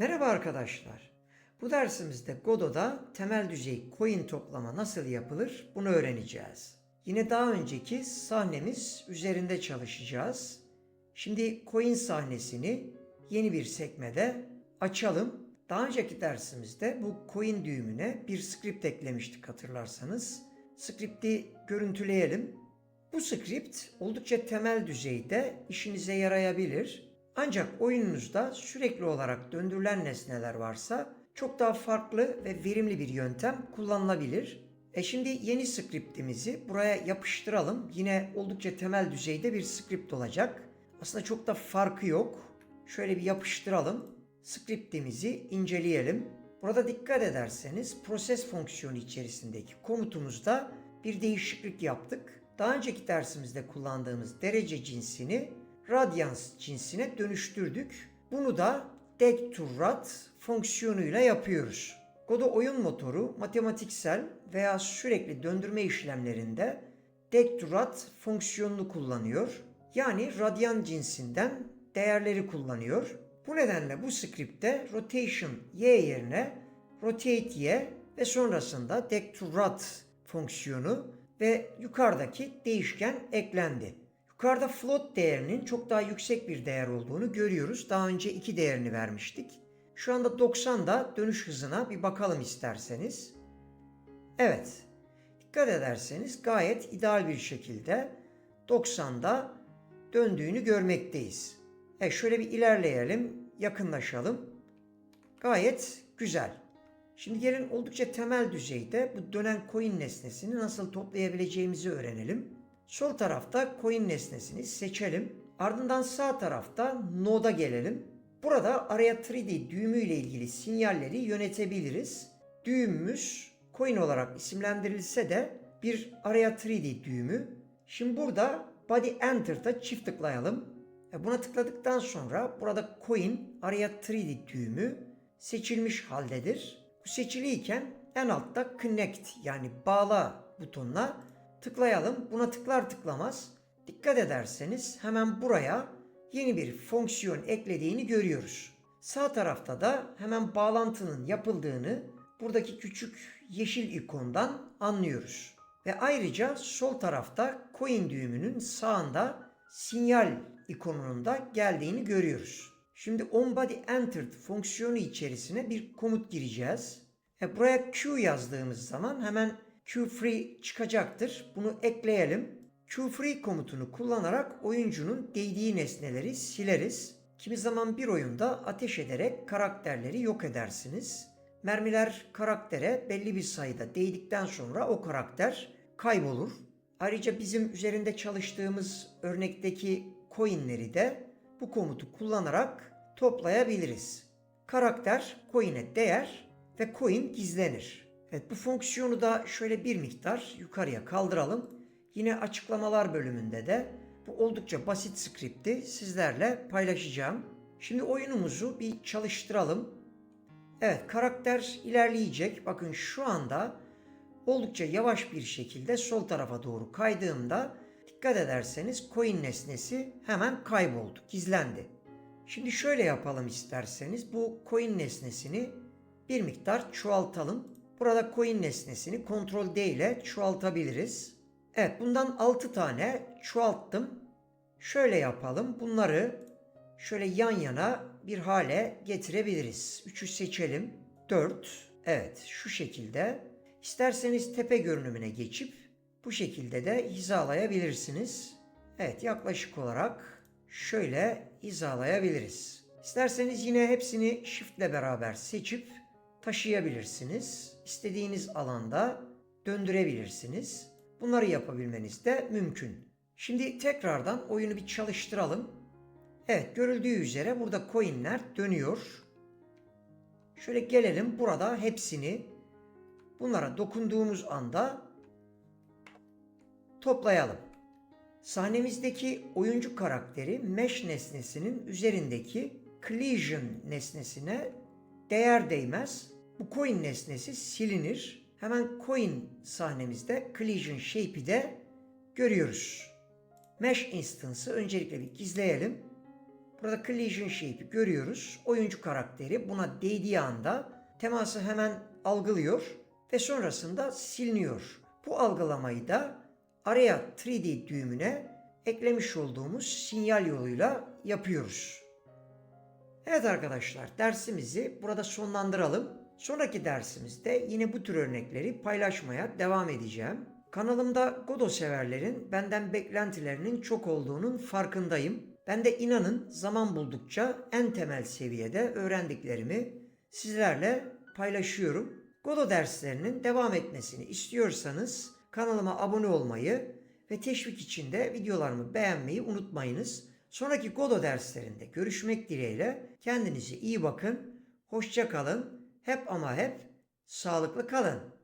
Merhaba arkadaşlar. Bu dersimizde Godot'da temel düzey coin toplama nasıl yapılır bunu öğreneceğiz. Yine daha önceki sahnemiz üzerinde çalışacağız. Şimdi coin sahnesini yeni bir sekmede açalım. Daha önceki dersimizde bu coin düğümüne bir script eklemiştik hatırlarsanız. Script'i görüntüleyelim. Bu script oldukça temel düzeyde işinize yarayabilir. Ancak oyununuzda sürekli olarak döndürülen nesneler varsa çok daha farklı ve verimli bir yöntem kullanılabilir. E şimdi yeni scriptimizi buraya yapıştıralım. Yine oldukça temel düzeyde bir script olacak. Aslında çok da farkı yok. Şöyle bir yapıştıralım. Scriptimizi inceleyelim. Burada dikkat ederseniz proses fonksiyonu içerisindeki komutumuzda bir değişiklik yaptık. Daha önceki dersimizde kullandığımız derece cinsini radyans cinsine dönüştürdük. Bunu da rad fonksiyonuyla yapıyoruz. Godot oyun motoru matematiksel veya sürekli döndürme işlemlerinde rad fonksiyonunu kullanıyor. Yani radyan cinsinden değerleri kullanıyor. Bu nedenle bu script'te rotation y yerine rotate y ve sonrasında rad fonksiyonu ve yukarıdaki değişken eklendi. Yukarıda float değerinin çok daha yüksek bir değer olduğunu görüyoruz. Daha önce iki değerini vermiştik. Şu anda 90'da dönüş hızına bir bakalım isterseniz. Evet. Dikkat ederseniz gayet ideal bir şekilde 90'da döndüğünü görmekteyiz. E şöyle bir ilerleyelim, yakınlaşalım. Gayet güzel. Şimdi gelin oldukça temel düzeyde bu dönen coin nesnesini nasıl toplayabileceğimizi öğrenelim. Sol tarafta coin nesnesini seçelim. Ardından sağ tarafta node'a gelelim. Burada araya 3D düğümü ile ilgili sinyalleri yönetebiliriz. Düğümümüz coin olarak isimlendirilse de bir araya 3D düğümü. Şimdi burada body enter'da çift tıklayalım. E, Buna tıkladıktan sonra burada coin araya 3D düğümü seçilmiş haldedir. Bu seçiliyken en altta connect yani bağla butonuna tıklayalım. Buna tıklar tıklamaz dikkat ederseniz hemen buraya yeni bir fonksiyon eklediğini görüyoruz. Sağ tarafta da hemen bağlantının yapıldığını buradaki küçük yeşil ikondan anlıyoruz. Ve ayrıca sol tarafta coin düğümünün sağında sinyal ikonunun da geldiğini görüyoruz. Şimdi onBody entered fonksiyonu içerisine bir komut gireceğiz. E buraya Q yazdığımız zaman hemen QFree çıkacaktır. Bunu ekleyelim. QFree komutunu kullanarak oyuncunun değdiği nesneleri sileriz. Kimi zaman bir oyunda ateş ederek karakterleri yok edersiniz. Mermiler karaktere belli bir sayıda değdikten sonra o karakter kaybolur. Ayrıca bizim üzerinde çalıştığımız örnekteki coinleri de bu komutu kullanarak toplayabiliriz. Karakter coin'e değer ve coin gizlenir. Evet bu fonksiyonu da şöyle bir miktar yukarıya kaldıralım. Yine açıklamalar bölümünde de bu oldukça basit skripti sizlerle paylaşacağım. Şimdi oyunumuzu bir çalıştıralım. Evet karakter ilerleyecek. Bakın şu anda oldukça yavaş bir şekilde sol tarafa doğru kaydığımda dikkat ederseniz coin nesnesi hemen kayboldu, gizlendi. Şimdi şöyle yapalım isterseniz bu coin nesnesini bir miktar çoğaltalım. Burada coin nesnesini Ctrl D ile çoğaltabiliriz. Evet bundan 6 tane çoğalttım. Şöyle yapalım. Bunları şöyle yan yana bir hale getirebiliriz. 3'ü seçelim. 4. Evet şu şekilde. İsterseniz tepe görünümüne geçip bu şekilde de hizalayabilirsiniz. Evet yaklaşık olarak şöyle hizalayabiliriz. İsterseniz yine hepsini shift ile beraber seçip taşıyabilirsiniz. İstediğiniz alanda döndürebilirsiniz. Bunları yapabilmeniz de mümkün. Şimdi tekrardan oyunu bir çalıştıralım. Evet görüldüğü üzere burada coinler dönüyor. Şöyle gelelim burada hepsini bunlara dokunduğumuz anda toplayalım. Sahnemizdeki oyuncu karakteri mesh nesnesinin üzerindeki collision nesnesine değer değmez. Bu coin nesnesi silinir. Hemen coin sahnemizde collision shape'i de görüyoruz. Mesh instance'ı öncelikle bir gizleyelim. Burada collision shape'i görüyoruz. Oyuncu karakteri buna değdiği anda teması hemen algılıyor ve sonrasında siliniyor. Bu algılamayı da araya 3D düğümüne eklemiş olduğumuz sinyal yoluyla yapıyoruz. Evet arkadaşlar dersimizi burada sonlandıralım. Sonraki dersimizde yine bu tür örnekleri paylaşmaya devam edeceğim. Kanalımda Godo severlerin benden beklentilerinin çok olduğunun farkındayım. Ben de inanın zaman buldukça en temel seviyede öğrendiklerimi sizlerle paylaşıyorum. Godo derslerinin devam etmesini istiyorsanız kanalıma abone olmayı ve teşvik için de videolarımı beğenmeyi unutmayınız. Sonraki Godo derslerinde görüşmek dileğiyle kendinize iyi bakın, hoşça kalın, hep ama hep sağlıklı kalın.